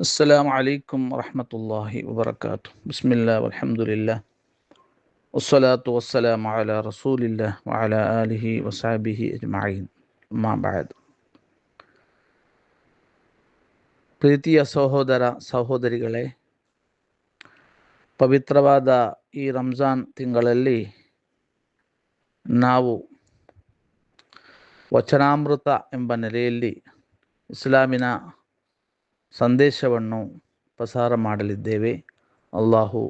السلام عليكم ورحمة الله وبركاته بسم الله والحمد لله والصلاة والسلام على رسول الله وعلى آله وصحبه أجمعين ما بعد ಪ್ರೀತಿಯ ಸಹೋದರ ಸಹೋದರಿಗಳೇ ಪವಿತ್ರವಾದ ಈ ರಂಜಾನ್ ತಿಂಗಳಲ್ಲಿ ನಾವು ವಚನಾಮೃತ ಎಂಬ ನೆಲೆಯಲ್ಲಿ ಇಸ್ಲಾಮಿನ ಸಂದೇಶವನ್ನು ಪ್ರಸಾರ ಮಾಡಲಿದ್ದೇವೆ ಅಲ್ಲಾಹು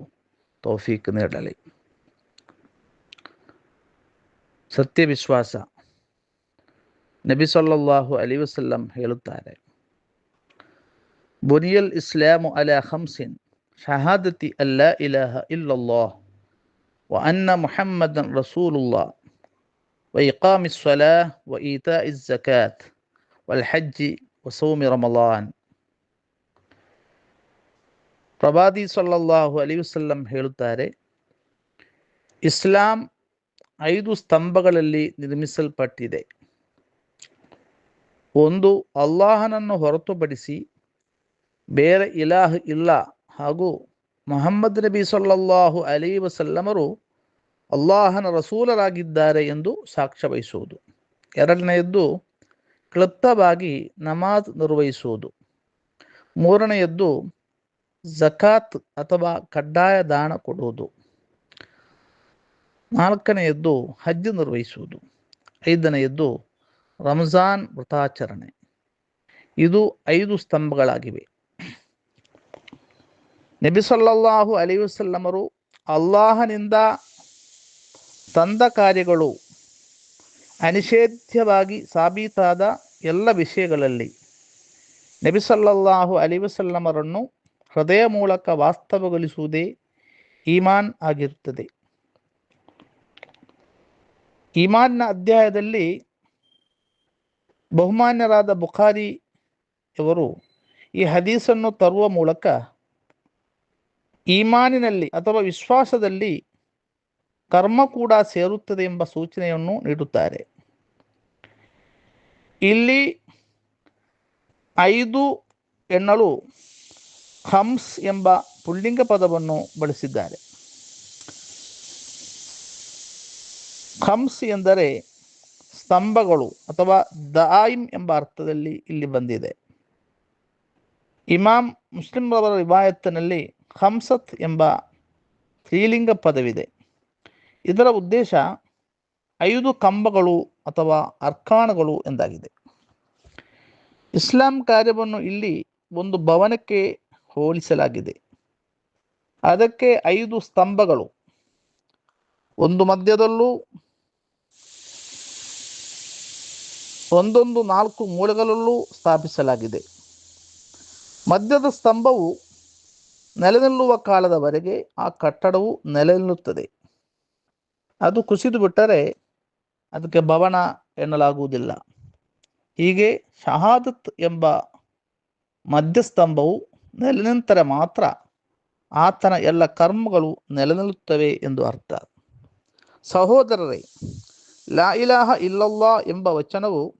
ತೌಫೀಕ್ ನೀಡಲಿ ಸತ್ಯ ವಿಶ್ವಾಸ ನಬಿ ಸಲ್ಲಲ್ಲಾಹು ಅಲಿ ವಸಲ್ಲಂ ಹೇಳುತ್ತಾರೆ ಬುನಿಯಲ್ ಇಸ್ಲಾಮು ಅಲ ಹಮ್ಸಿನ್ ಶಹಾದತಿ ಅಲ್ಲ ಇಲಹ ಇಲ್ಲಲ್ಲಾಹ್ ವ ಅನ್ನ ಮುಹಮ್ಮದನ್ ರಸೂಲುಲ್ಲಾ وإقام الصلاة وإيتاء الزكاة والحج وصوم رمضان ಪ್ರವಾದಿ ಸಲ್ಲಲ್ಲಾಹು ಅಲಿ ವಸಲ್ಲಂ ಹೇಳುತ್ತಾರೆ, ಇಸ್ಲಾಂ ಐದು ಸ್ತಂಭಗಳಲ್ಲಿ ನಿರ್ಮಿಸಲ್ಪಟ್ಟಿದೆ. ಒಂದು, ಅಲ್ಲಾಹನನ್ನು ಹೊರತುಪಡಿಸಿ ಬೇರೆ ಇಲಾಹ್ ಇಲ್ಲ. ಹಾಗೂ ಮೊಹಮ್ಮದ್ ನಬಿ ಸೊಲ್ಲಲ್ಲಾಹು ಅಲಿ ವಸಲ್ಲಮರು ಅಲ್ಲಾಹನ ರಸೂಲರಾಗಿದ್ದಾರೆ ಎಂದು ಸಾಕ್ಷ್ಯ ವಹಿಸುವುದು. ಎರಡನೆಯದ್ದು ಕ್ಲುಪ್ತವಾಗಿ ನಮಾಜ್ ನಿರ್ವಹಿಸುವುದು. ಮೂರನೆಯದ್ದು ಜಕಾತ್ ಅಥವಾ ಕಡ್ಡಾಯ ದಾನ ಕೊಡುವುದು. ನಾಲ್ಕನೆಯದ್ದು ಹಜ್ ನಿರ್ವಹಿಸುವುದು. ಐದನೆಯದ್ದು ರಂಜಾನ್ ವ್ರತಾಚರಣೆ ಇದು ಐದು ಸ್ತಂಭಗಳಾಗಿವೆ. ನಬಿ ಸಲ್ಲಲ್ಲಾಹು ಅಲಿ ವಸಲ್ಲಮರು ಅಲ್ಲಾಹನಿಂದ ತಂದ ಕಾರ್ಯಗಳು ಅನಿಷೇಧ್ಯವಾಗಿ ಸಾಬೀತಾದ ಎಲ್ಲ ವಿಷಯಗಳಲ್ಲಿ ನಬಿ ಸಲ್ಲಲ್ಲಾಹು ಅಲಿ ವಸಲ್ಲಮರನ್ನು ಹೃದಯ ಮೂಲಕ ವಾಸ್ತವಗೊಳಿಸುವುದೇ ಈಮಾನ್ ಆಗಿರುತ್ತದೆ. ಈಮಾನ್ನ ಅಧ್ಯಾಯದಲ್ಲಿ ಬಹುಮಾನ್ಯರಾದ ಬುಖಾರಿ ಅವರು ಈ ಹದೀಸನ್ನು ತರುವ ಮೂಲಕ ಈಮಾನಿನಲ್ಲಿ ಅಥವಾ ವಿಶ್ವಾಸದಲ್ಲಿ ಕರ್ಮ ಕೂಡ ಸೇರುತ್ತದೆ ಎಂಬ ಸೂಚನೆಯನ್ನು ನೀಡುತ್ತಾರೆ. ಇಲ್ಲಿ ಐದು ಎನ್ನಲು ಹಮ್ಸ್ ಎಂಬ ಪುಲ್ಲಿಂಗ ಪದವನ್ನು ಬಳಸಿದ್ದಾರೆ. ಹಂಸ್ ಎಂದರೆ ಸ್ತಂಭಗಳು ಅಥವಾ ದಾಯಿಮ್ ಎಂಬ ಅರ್ಥದಲ್ಲಿ ಇಲ್ಲಿ ಬಂದಿದೆ. ಇಮಾಮ್ ಮುಸ್ಲಿಂರವರ ರಿವಾಯತ್ತಿನಲ್ಲಿ ಹಂಸತ್ ಎಂಬ ಸ್ತ್ರೀಲಿಂಗ ಪದವಿದೆ. ಇದರ ಉದ್ದೇಶ ಐದು ಕಂಬಗಳು ಅಥವಾ ಅರ್ಕಾಣಗಳು ಎಂದಾಗಿದೆ. ಇಸ್ಲಾಂ ಕಾರ್ಯವನ್ನು ಇಲ್ಲಿ ಒಂದು ಭವನಕ್ಕೆ ಹೋಲಿಸಲಾಗಿದೆ. ಅದಕ್ಕೆ ಐದು ಸ್ತಂಭಗಳು. ಒಂದು ಮಧ್ಯದಲ್ಲೂ, ಒಂದೊಂದು ನಾಲ್ಕು ಮೂಲೆಗಳಲ್ಲೂ ಸ್ಥಾಪಿಸಲಾಗಿದೆ. ಮಧ್ಯದ ಸ್ತಂಭವು ನೆಲೆ ನಿಲ್ಲುವ ಕಾಲದವರೆಗೆ ಆ ಕಟ್ಟಡವು ನೆಲೆ ನಿಲ್ಲುತ್ತದೆ ಅದು ಕುಸಿದು ಬಿಟ್ಟರೆ ಅದಕ್ಕೆ ಭವನ ಎನ್ನಲಾಗುವುದಿಲ್ಲ. ಹೀಗೆ ಶಹಾದತ್ ಎಂಬ ಮಧ್ಯಸ್ತಂಭವು ನೆಲೆ ನಿಂತರೆ ಮಾತ್ರ ಆತನ ಎಲ್ಲ ಕರ್ಮಗಳು ನೆಲೆನಿಲ್ಲುತ್ತವೆ ಎಂದು ಅರ್ಥ. ಸಹೋದರರೇ, ಲಾ ಇಲಾಹ ಇಲ್ಲಲ್ಲಾ ಎಂಬ ವಚನವು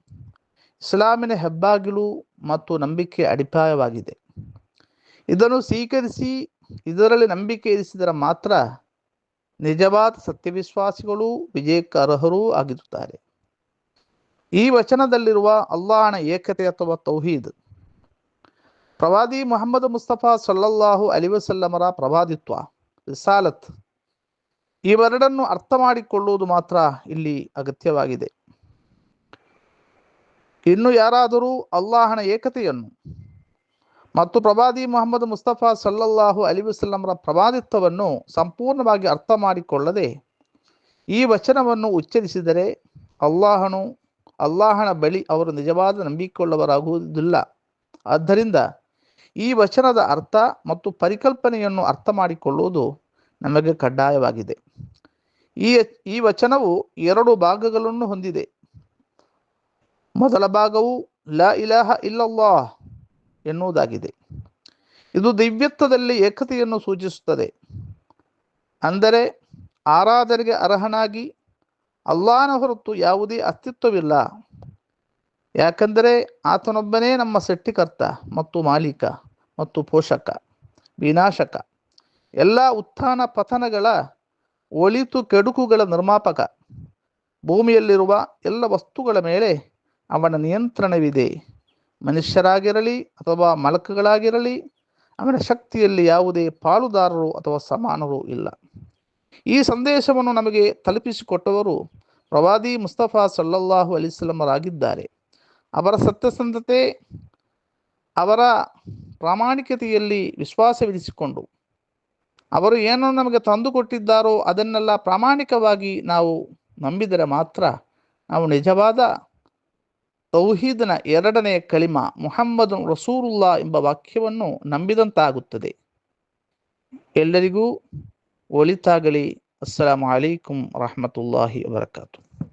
ಇಸ್ಲಾಮಿನ ಹೆಬ್ಬಾಗಿಲು ಮತ್ತು ನಂಬಿಕೆ ಅಡಿಪಾಯವಾಗಿದೆ. ಇದನ್ನು ಸ್ವೀಕರಿಸಿ, ಇದರಲ್ಲಿ ನಂಬಿಕೆ ಇರಿಸಿದರೆ ಮಾತ್ರ ನಿಜವಾದ ಸತ್ಯವಿಶ್ವಾಸಿಗಳು ವಿಜಯಕ್ಕೆ ಅರ್ಹರೂ ಆಗಿರುತ್ತಾರೆ. ಈ ವಚನದಲ್ಲಿರುವ ಅಲ್ಲಾಹನ ಏಕತೆ ಅಥವಾ ತೌಹೀದ್ ಪ್ರವಾದಿ ಮೊಹಮ್ಮದ್ ಮುಸ್ತಫಾ ಸಲ್ಲಲ್ಲಾಹು ಅಲಿ ವಸಲ್ಲಮರ ಪ್ರವಾದಿತ್ವ, ರಿಸಾಲತ್. ಇವೆರಡನ್ನು ಅರ್ಥ ಮಾಡಿಕೊಳ್ಳುವುದು ಮಾತ್ರ ಇಲ್ಲಿ ಅಗತ್ಯವಾಗಿದೆ. ಇನ್ನು ಯಾರಾದರೂ ಅಲ್ಲಾಹನ ಏಕತೆಯನ್ನು ಮತ್ತು ಪ್ರವಾದಿ ಮೊಹಮ್ಮದ್ ಮುಸ್ತಫಾ ಸಲ್ಲಲ್ಲಾಹು ಅಲಿ ವಸಲ್ಲಮರ ಪ್ರವಾದಿತ್ವವನ್ನು ಸಂಪೂರ್ಣವಾಗಿ ಅರ್ಥ ಮಾಡಿಕೊಳ್ಳದೆ ಈ ವಚನವನ್ನು ಉಚ್ಚರಿಸಿದರೆ ಅಲ್ಲಾಹನು, ಅಲ್ಲಾಹನ ಬಳಿ ಅವರು ನಿಜವಾದ ನಂಬಿಕೊಳ್ಳವರಾಗುವುದಿಲ್ಲ ಆದ್ದರಿಂದ ಈ ವಚನದ ಅರ್ಥ ಮತ್ತು ಪರಿಕಲ್ಪನೆಯನ್ನು ಅರ್ಥ ಮಾಡಿಕೊಳ್ಳುವುದು ನಮಗೆ ಕಡ್ಡಾಯವಾಗಿದೆ. ಈ ಈ ವಚನವು ಎರಡು ಭಾಗಗಳನ್ನು ಹೊಂದಿದೆ. ಮೊದಲ ಭಾಗವು ಲ ಇಲಾಹ ಇಲ್ಲಲ್ಲಾ ಎನ್ನುವುದಾಗಿದೆ. ಇದು ದಿವ್ಯತ್ವದಲ್ಲಿ ಏಕತೆಯನ್ನು ಸೂಚಿಸುತ್ತದೆ. ಅಂದರೆ ಆರಾಧನೆಗೆ ಅರ್ಹನಾಗಿ ಅಲ್ಲಾನ ಹೊರತು ಯಾವುದೇ ಅಸ್ತಿತ್ವವಿಲ್ಲ. ಯಾಕಂದರೆ ಆತನೊಬ್ಬನೇ ನಮ್ಮ ಸೃಷ್ಟಿಕರ್ತ ಮತ್ತು ಮಾಲೀಕ. ಮತ್ತು ಪೋಷಕ, ವಿನಾಶಕ, ಎಲ್ಲ ಉತ್ಥಾನ ಪತನಗಳ ಒಳಿತು ಕೆಡುಕುಗಳ ನಿರ್ಮಾಪಕ, ಭೂಮಿಯಲ್ಲಿರುವ ಎಲ್ಲ ವಸ್ತುಗಳ ಮೇಲೆ ಅವನ ನಿಯಂತ್ರಣವಿದೆ. ಮನುಷ್ಯರಾಗಿರಲಿ ಅಥವಾ ಮಲಕಗಳಾಗಿರಲಿ, ಅವನ ಶಕ್ತಿಯಲ್ಲಿ ಯಾವುದೇ ಪಾಲುದಾರರು ಅಥವಾ ಸಮಾನರು ಇಲ್ಲ. ಈ ಸಂದೇಶವನ್ನು ನಮಗೆ ತಲುಪಿಸಿಕೊಟ್ಟವರು ಪ್ರವಾದಿ ಮುಸ್ತಫಾ ಸಲ್ಲಲ್ಲಾಹು ಅಲಿಸ್ಲಮರಾಗಿದ್ದಾರೆ ಅವರ ಸತ್ಯಸಂಧತೆ, ಅವರ ಪ್ರಾಮಾಣಿಕತೆಯಲ್ಲಿ ವಿಶ್ವಾಸವಿರಿಸಿಕೊಂಡು ಅವರು ಏನೋ ನಮಗೆ ತಂದುಕೊಟ್ಟಿದ್ದಾರೋ ಅದನ್ನೆಲ್ಲ ಪ್ರಾಮಾಣಿಕವಾಗಿ ನಾವು ನಂಬಿದರೆ ಮಾತ್ರ ನಾವು ನಿಜವಾದ ತೌಹೀದ್ನ ಎರಡನೆಯ ಕಲಿಮಾ ಮುಹಮ್ಮದ್ ರಸೂರುಲ್ಲಾ ಎಂಬ ವಾಕ್ಯವನ್ನು ನಂಬಿದಂತಾಗುತ್ತದೆ. ಎಲ್ಲರಿಗೂ ಒಳಿತಾಗಲಿ. ಅಸ್ಸಲಾಮು ಅಲೈಕುಂ ರಹಮತುಲ್ಲಾಹಿ ವಬರಕಾತು.